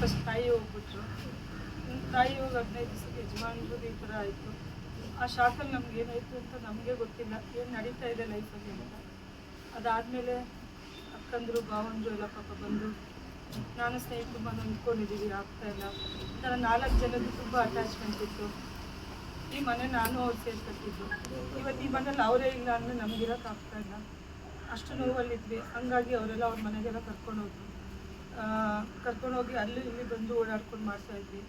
First ತಾಯಿ ಹೋಗ್ಬಿಟ್ರು ತಾಯಿ ಹೋಗಿ ಹದಿನೈದು ದಿವಸಕ್ಕೆ ಯಜಮಾನ್ರು ಈ ಥರ ಆಯಿತು. ಆ ಶಾಕಲ್ಲಿ ನಮ್ಗೆ ಏನಾಯಿತು ಅಂತ ನಮಗೆ ಗೊತ್ತಿಲ್ಲ. ಏನು ನಡೀತಾ ಇದೆ ಲೈಫಲ್ಲಿ ಅಂತ. ಅದಾದಮೇಲೆ ಅಕ್ಕಂದರು, ಭಾವಂದರು ಎಲ್ಲ ಪಾಪ ಬಂದು ನಾನು ಸ್ನೇಹಿತರು ಬಂದು ಅಂದ್ಕೊಂಡಿದ್ದೀವಿ ಆಗ್ತಾ ಇಲ್ಲ. ನಾಲ್ಕು ಜನದ್ದು ತುಂಬ ಅಟ್ಯಾಚ್ಮೆಂಟ್ ಇತ್ತು. ಈ ಮನೆ ನಾನು ಅವ್ರು ಸೇರಿ ಕಟ್ಟಿದ್ದು ಇವತ್ತು ಈ ಮನೇಲಿ ಅವರೇ ಇಲ್ಲ ಅಂದರೆ ನಮ್ಗೆ ಇರೋಕ್ಕಾಗ್ತಾ ಇಲ್ಲ. ಅಷ್ಟು ನೋವಲ್ಲಿದ್ವಿ. ಹಂಗಾಗಿ ಅವರೆಲ್ಲ ಅವ್ರ ಮನೆಗೆಲ್ಲ ಕರ್ಕೊಂಡು ಹೋದ್ರು. ಕರ್ಕೊಂಡೋಗಿ ಅಲ್ಲಿ ಇಲ್ಲಿ ಬಂದು ಓಡಾಡ್ಕೊಂಡು ಮಾಡ್ತಾ ಇದ್ವಿ.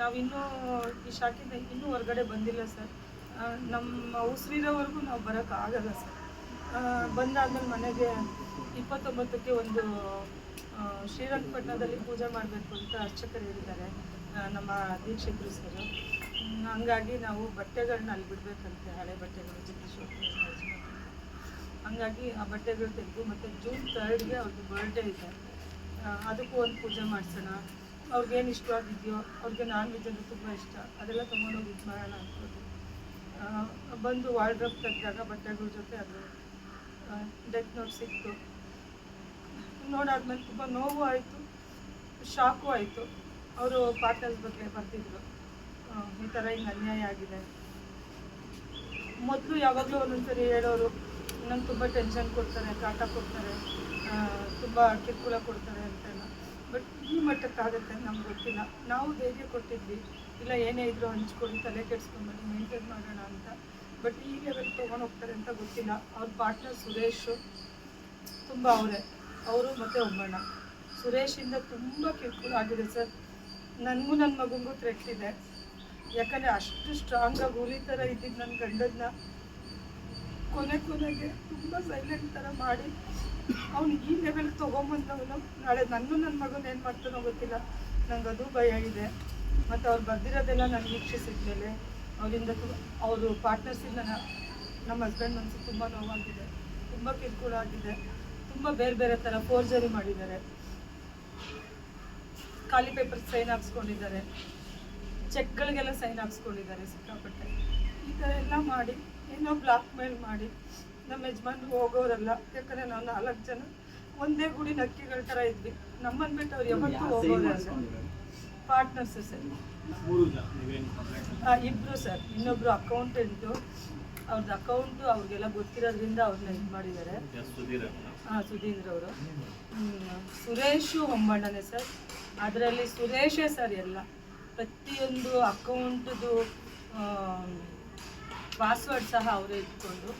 ನಾವಿನ್ನೂ ಈ ಶಾಖೆಯಿಂದ ಇನ್ನೂ ಹೊರಗಡೆ ಬಂದಿಲ್ಲ ಸರ್. ನಮ್ಮ ಉಸಿರಿರೋವರೆಗೂ ನಾವು ಬರೋಕ್ಕಾಗಲ್ಲ ಸರ್. ಬಂದಾದ್ಮೇಲೆ ಮನೆಗೆ ಇಪ್ಪತ್ತೊಂಬತ್ತಕ್ಕೆ ಒಂದು ಶ್ರೀರಂಗಪಟ್ಟಣದಲ್ಲಿ ಪೂಜೆ ಮಾಡಬೇಕು ಅಂತ ಅರ್ಚಕರು ಹೇಳಿದ್ದಾರೆ. ನಮ್ಮ ದೀಕ್ಷಕರು ಸರ್. ಹಂಗಾಗಿ ನಾವು ಬಟ್ಟೆಗಳನ್ನ ಅಲ್ಲಿ ಬಿಡಬೇಕಂತೆ, ಹಳೆ ಬಟ್ಟೆಗಳು ಹಂಗಾಗಿ ಆ ಬಟ್ಟೆಗಳು ತೆಗೆದು ಮತ್ತು ಜೂನ್ ತರ್ಡ್ಗೆ ಅವ್ರದ್ದು ಬರ್ಡೇ ಇದೆ. ಅದಕ್ಕೂ ಒಂದು ಪೂಜೆ ಮಾಡಿಸೋಣ. ಅವ್ರಿಗೇನು ಇಷ್ಟವಾಗಿದೆಯೋ ಅವ್ರಿಗೆ ನಾನ್ ವೆಜ್ ಅಂದರೆ ತುಂಬ ಇಷ್ಟ. ಅದೆಲ್ಲ ತೊಗೊಂಡೋಗಿ ಇದು ಮಾಡೋಣ ಅನ್ಕೊಂಡು ಆ, ಬಂದು ವಾರ್ಡ್ರಪ್ ತೆಗೆದಾಗ ಬಟ್ಟೆಗಳ ಜೊತೆ ಅದು ಡೆತ್ ನೋಟ್ ಸಿಕ್ತು ನೋಡಾದ್ಮೇಲೆ ತುಂಬ ನೋವು ಆಯಿತು ಶಾಕು ಆಯಿತು. ಅವರು ಪಾರ್ಟ್ನರ್ಸ್ ಬಗ್ಗೆ ಬರ್ತಿದ್ರು ಈ ಥರ ಹಿಂಗೆ ಅನ್ಯಾಯ ಆಗಿದೆ. ಮೊದಲು ಯಾವಾಗಲೂ ಒಂದೊಂದ್ಸರಿ ಹೇಳೋರು ನಂಗೆ ತುಂಬ ಟೆನ್ಷನ್ ಕೊಡ್ತಾರೆ ಕಾಟ ಕೊಡ್ತಾರೆ. ತುಂಬ ಕಿರುಕುಳ ಕೊಡ್ತಾರೆ ಅಂತೆಲ್ಲ. ಬಟ್ ಈ ಮಟ್ಟಕ್ಕಾಗುತ್ತೆ ನಮ್ಗೆ ಗೊತ್ತಿಲ್ಲ. ನಾವು ಹೇಗೆ ಕೊಟ್ಟಿದ್ವಿ, ಇಲ್ಲ ಏನೇ ಇದ್ರೂ ಹಂಚ್ಕೊಂಡು ತಲೆ ಕೆಡ್ಸ್ಕೊಂಡ್ಬನ್ನಿ ಮೇಂಟೈನ್ ಮಾಡೋಣ ಅಂತ. ಬಟ್ ಈ ಲೆವೆಲ್ ತೊಗೊಂಡು ಹೋಗ್ತಾರೆ ಅಂತ ಗೊತ್ತಿಲ್ಲ. ಅವ್ರ ಪಾರ್ಟ್ನರ್ ಸುರೇಶು ತುಂಬ ಅವರೇ. ಅವರು ಮತ್ತು ಒಮ್ಮಣ್ಣ ಸುರೇಶಿಂದ ತುಂಬ ಕಿರುಕುಳ ಆಗಿದೆ ಸರ್. ನನಗೂ ನನ್ನ ಮಗುಗೂ ಥ್ರೆಟ್ ಇದೆ. ಯಾಕಂದರೆ ಅಷ್ಟು ಸ್ಟ್ರಾಂಗಾಗಿ ಹುಲಿ ಥರ ಇದ್ದಿದ್ದು ನನ್ನ ಗಂಡನ್ನ ಕೊನೆ ಕೊನೆಗೆ ತುಂಬ ಸೈಲೆಂಟ್ ಥರ ಮಾಡಿ ಅವ್ನು ಈ ಲೆವೆಲ್ಗೆ ತೊಗೊಂಬಂದವನು. ನಾಳೆ ನನ್ನ ನನ್ನ ಮಗನ ಏನು ಮಾಡ್ತಾನೋ ಗೊತ್ತಿಲ್ಲ. ನಂಗೆ ಅದು ಭಯ ಇದೆ. ಮತ್ತು ಅವ್ರು ಬರ್ದಿರೋದೆಲ್ಲ ನಾನು ವೀಕ್ಷಿಸಿದ್ಮೇಲೆ ಅವರಿಂದ ಅವರು ಪಾರ್ಟ್ನರ್ಸಿಂದ ನಮ್ಮ ಹಸ್ಬೆಂಡ್ ಮನಸ್ಸು ತುಂಬ ನೋವಾಗಿದೆ. ತುಂಬ ಕಿರುಕುಳ ಆಗಿದೆ. ತುಂಬ ಬೇರೆ ಬೇರೆ ಥರ ಫೋರ್ಜರಿ ಮಾಡಿದ್ದಾರೆ. ಖಾಲಿ ಪೇಪರ್ ಸೈನ್ ಹಾಕ್ಸ್ಕೊಂಡಿದ್ದಾರೆ. ಚೆಕ್ಗಳಿಗೆಲ್ಲ ಸೈನ್ ಹಾಕ್ಸ್ಕೊಂಡಿದ್ದಾರೆ ಸಿಕ್ಕಾಪಟ್ಟೆ. ಈ ಥರ ಎಲ್ಲ ಮಾಡಿ ಏನೋ ಬ್ಲಾಕ್ ಮೇಲ್ ಮಾಡಿ ನಮ್ಮ ಯಜಮಾನ್ರು ಹೋಗೋರಲ್ಲ ಯಾಕಂದರೆ ನಾವು ನಾಲ್ಕು ಜನ ಒಂದೇ ಗುಡಿ ನಕ್ಕಿಗಳ ಥರ ಇದ್ವಿ. ನಮ್ಮನ್ನು ಬಿಟ್ಟು ಅವ್ರು ಯಾವತ್ತೂ ಹೋಗೋರಲ್ಲ ಪಾರ್ಟ್ನರ್ಸ್ ಸರ್. ಆ, ಇಬ್ರು ಸರ್. ಇನ್ನೊಬ್ರು ಅಕೌಂಟೆಂಟು ಅವ್ರದ್ದು ಅಕೌಂಟು ಅವ್ರಿಗೆಲ್ಲ ಗೊತ್ತಿರೋದ್ರಿಂದ ಅವ್ರನ್ನ ಇದು ಮಾಡಿದ್ದಾರೆ. ಹಾಂ ಸುಧೀಂದ್ರ ಅವರು. ಸುರೇಶು ಹೊಂಬಣ್ಣನೇ ಸರ್. ಅದರಲ್ಲಿ ಸುರೇಶೇ ಸರ್ ಎಲ್ಲ. ಪ್ರತಿಯೊಂದು ಅಕೌಂಟ್ದು ಪಾಸ್ವರ್ಡ್ ಸಹ ಅವರೇ ಇಟ್ಕೊಂಡು.